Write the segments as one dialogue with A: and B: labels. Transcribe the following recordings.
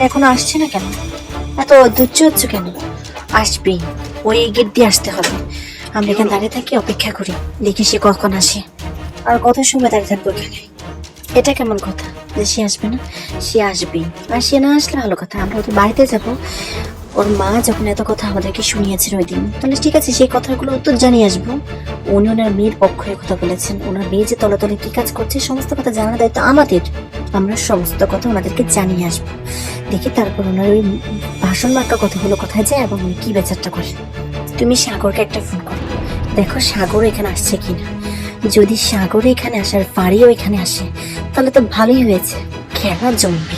A: এখন আসছে না কেন? এত অধৈর্য হচ্ছে কেন? আসবে ওই গেট দিয়ে আসতে হবে। আমরা এখানে দাঁড়িয়ে থাকি, অপেক্ষা করি। দেখি সে কখন আসে। আর কত সময় দাঁড়িয়ে থাকব এখানে? এটা কেমন কথা? যে সে আসবে না, সে আসবেই। আর সে না আসলে ভালো কথা। আমরা ওদের বাড়িতে যাব। ওর মা যখন এত কথা আমাদেরকে শুনিয়েছেন ওই দিন, তাহলে ঠিক আছে, সেই কথাগুলো উত্তর জানিয়ে আসব। উনি ওনার মেয়ের পক্ষে কথা বলেছেন। ওনার মেয়ে যে তলে তলে কি কাজ করছে, সমস্ত কথা জানার দায়িত্ব আমাদের। আমরা সমস্ত কথা ওনাদেরকে জানিয়ে আসব। দেখি তারপর ওনার ওই ভাষণ মার্কা কথাগুলো কোথায় যায় এবং উনি কি বেচারটা করে তুমি সাগরকে একটা ফোন করো। দেখো সাগর এখানে আসছে কিনা। যদি সাগর এখানে আসার পারিও এখানে আসে, তাহলে তো ভালোই হয়েছে। খেলা জমবে।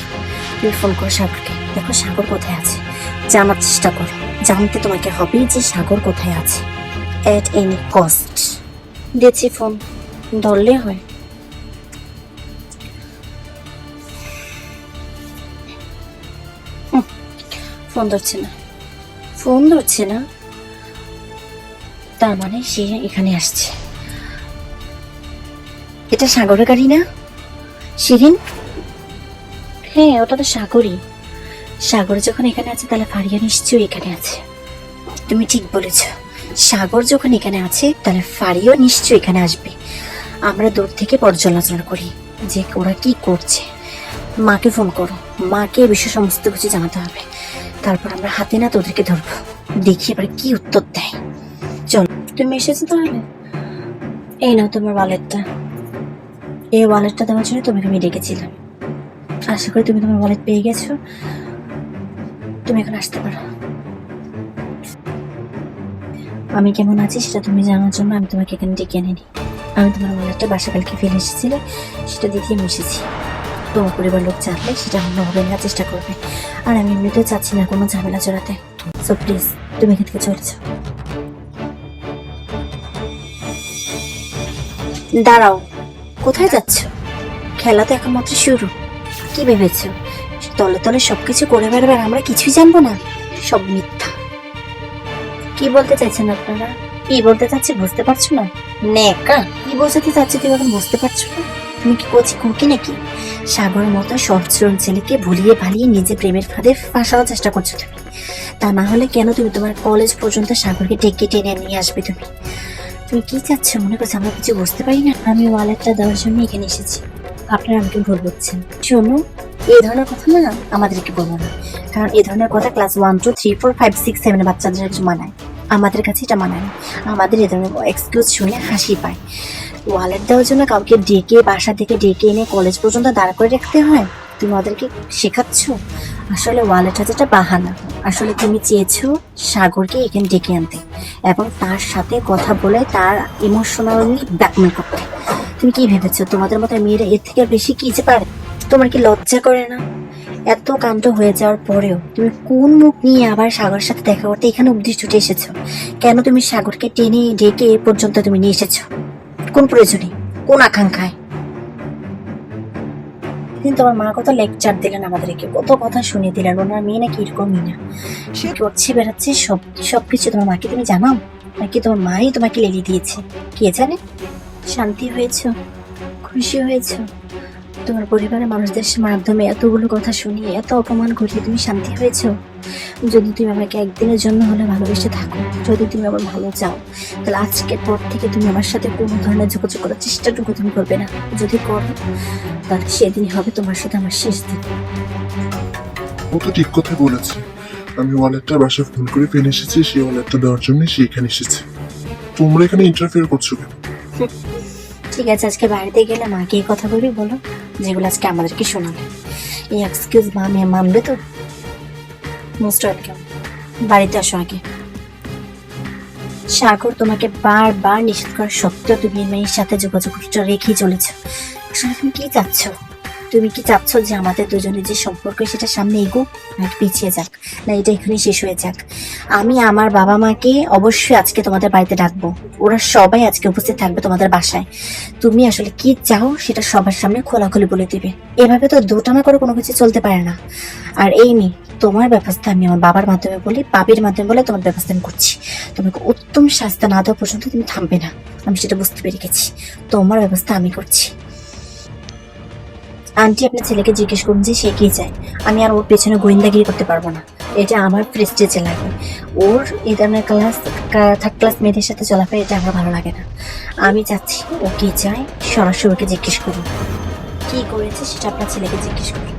A: তুমি ফোন করো সাগরকে। দেখো সাগর কোথায় আছে। জানার চেষ্টা করো। জানতে তোমাকে হবে যে সাগর কোথায় আছে। অ্যাট এনি কস্ট দিয়েছি ফোন ধরলে হয়। ফোন ধরছে না। ফোন ধরছে না? তার মানে সে এখানে আসছে। এটা সাগরের গাড়ি না? শিরিন হ্যাঁ ওটা তো সাগরই। সাগর যখন এখানে আছে, তাহলে ফারিয়া নিশ্চয়ই এখানে আছে। তুমি ঠিক বলেছ। সাগর যখন এখানে আছে, তাহলে ফারিও নিশ্চয়ই এখানে আসবে। আমরা দূর থেকে পর্যালোচনা করি যে ওরা কি করছে। মাকে ফোন করো। মাকে এ বিষয়ে সমস্ত কিছু জানাতে হবে। তারপর আমরা হাতে না তোদেরকে ধরবো। দেখি এবার কি উত্তর দেয়। চল। তুমি এসেছ তাহলে? এই নাও তোমার ওয়ালেটটা এই ওয়ালেটটা দেওয়ার জন্য তোমাকে আমি ডেকেছিলাম আশা করি তুমি তোমার ওয়ালেট পেয়ে গেছো। তুমি এখন আসতে পারো। আমি কেমন আছি সেটা তুমি জানার জন্য আমি তোমাকে এখানে ডেকে আনিনি। আমি তোমার ওয়ালেটটা বাসা কালকে ফেলে এসেছিলে সেটা দেখিয়ে আমি এসেছি তোমার পরিবার লোক জানলে সেটা অন্য হবে না চেষ্টা করবে। আর আমি এমনিতেও চাচ্ছি না কোনো ঝামেলা জড়াতে। সো প্লিজ তুমি এখান থেকে চলে যাও। দাঁড়াও, কোথায় যাচ্ছ? খেলা তো একমাত্র শুরু। কি ভেবেছো? তলে তলে সবকিছু করে বেড়াবে আর আমরা কিছুই জানব না। সব মিথ্যা। কি বলতে চাইছেন আপনারা? কি বলতে চাচ্ছি বুঝতে পারছ না? নেকা কি বোঝাতে চাচ্ছি তুমি এখন বুঝতে পারছ না? তুমি কি করছি কুকি নাকি? সাগরের মতো সরল ছেলেকে ভুলিয়ে ভালিয়ে নিজে প্রেমের ফাঁদে ফাঁসানোর চেষ্টা করছ তুমি। তা না হলে কেন তুমি তোমার কলেজ পর্যন্ত সাগরকে ডেকে টেনে নিয়ে আসবে তুমি? তুমি কি চাচ্ছ মনে করছ? আমরা কিছু বুঝতে পারি না? আমি ওয়ালেটটা দেওয়ার জন্য এখানে এসেছি। আপনারা আমাকে ভুল বুঝছেন। শোনো এই ধরনের কথা না আমাদেরকে বলব না। কারণ এই ধরনের কথা class one two three four five six seven বাচ্চাদের মানায়। আমাদের কাছে এটা মানায় আমাদের এই ধরনের এক্সকিউজ শুনে হাসি পায়। ওয়ালেট দেওয়ার জন্য কাউকে ডেকে বাসা থেকে ডেকে এনে কলেজ পর্যন্ত দাঁড় করে রাখতে হয়? তুমি ওদেরকে শেখাচ্ছ? আসলে ওয়ালেট হচ্ছে একটা বাহানা। আসলে তুমি চেয়েছো সাগরকে এখানে ডেকে আনতে এবং তার সাথে কথা বলে তার ইমোশনালি ব্ল্যাকমেল করতে। তুমি কি ভেবেছো? তোমাদের মতো মেয়েরা এর থেকে বেশি কি যে পারে? তোমার কি লজ্জা করে না? এত কাণ্ড হয়ে যাওয়ার পরেও তুমি কোন মুখ নিয়ে আবার সাগরের সাথে দেখা করতে এখানে অবধি ছুটে এসেছ? কেন তুমি সাগরকে টেনে ডেকে এ পর্যন্ত তুমি নিয়ে এসেছ? কোন প্রয়োজনে, কোন আকাঙ্ক্ষায়? দিন তোমার মা কত লেকচার দিলেন আমাদেরকে, কত কথা শুনিয়ে দিলেন, ওনার মেয়ে নাকি এরকমই না সে করছে, বেড়াচ্ছে, সব সব কিছু তোমার মাকে তুমি জানাও নাকি তোমার মাই তোমাকে লেলি দিয়েছে? কে জানে? শান্তি হয়েছ? খুশি হয়েছ? তোমার পরিবারের মানুষদের মাধ্যমে এতগুলো কথা শুনিয়ে এত অপমান করিয়ে তুমি শান্তি হয়েছ? যদি তুমি আমাকে একদিনের জন্য হলে ভালোবেসে থাকো যদি তুমি আমার ভালো চাও তাহলে আজকের পর থেকে তুমি আমার সাথে কোনো ধরনের যোগাযোগ করার চেষ্টাটুকু তুমি করবে না। যদি করো তাহলে সেদিনই হবে তোমার সাথে আমার শেষ দিন।
B: ও তো ঠিক কথা বলেছে। আমি ওয়ালেটটা বাসায় ফোন করে ফেলে এসেছি সেই ওয়ালেটটা দেওয়ার জন্য সে এখানে এসেছে। তোমরা এখানে ইন্টারফেয়ার করছ কেন?
A: ঠিক আছে আজকে বাড়িতে গেলে মাকে কথা বলবি বলো? যেগুলো আজকে আমাদেরকে শোনাবে। এই এক্সকিউজ বা মেয়ে মানবে তো? মোস্ট ওয়েলকাম বাড়িতে আসো আগে। সাগর তোমাকে বারবার নিষেধ করা সত্ত্বেও তুমি মেয়ের সাথে যোগাযোগ রেখেই চলেছ। আসলে তুমি কি চাচ্ছ? তুমি কি চাচ্ছ যে আমাদের দুজনের যে সম্পর্ক সেটা সামনে এগো পিছিয়ে যাক। না, এটা এখানে শেষ হয়ে যাক। আমি আমার বাবা মাকে অবশ্যই আজকে তোমাদের বাড়িতে ডাকবো। ওরা সবাই আজকে উপস্থিত থাকবে তোমাদের বাসায়। তুমি আসলে কি চাও সেটা সবার সামনে খোলাখুলি বলে দিবে। এভাবে তো দোটানা করে কোনো কিছু চলতে পারে না। আর এই নি তোমার ব্যবস্থা আমি আমার বাবার মাধ্যমে বলি, বাবির মাধ্যমে বলে তোমার ব্যবস্থা আমি করছি। তোমাকে উত্তম শাস্তি না দেওয়া পর্যন্ত তুমি থামবে না। আমি সেটা বুঝতে পেরে গেছি। তোমার ব্যবস্থা আমি করছি। আন্টি আপনার ছেলেকে জিজ্ঞেস করুন যে সে কি চায়। আমি আর ওর পেছনে গোয়েন্দাগিরি করতে পারব না। এটা আমার প্রেস্টেজে লাগে। ওর এই ধরনের ক্লাস থার্ড ক্লাস মেয়েদের সাথে চলাফেরা এটা আমার ভালো লাগে না। আমি চাচ্ছি ও কি চায়, সরাসরি ওকে জিজ্ঞেস করুন কী করেছে সেটা আপনার ছেলেকে জিজ্ঞেস করুন।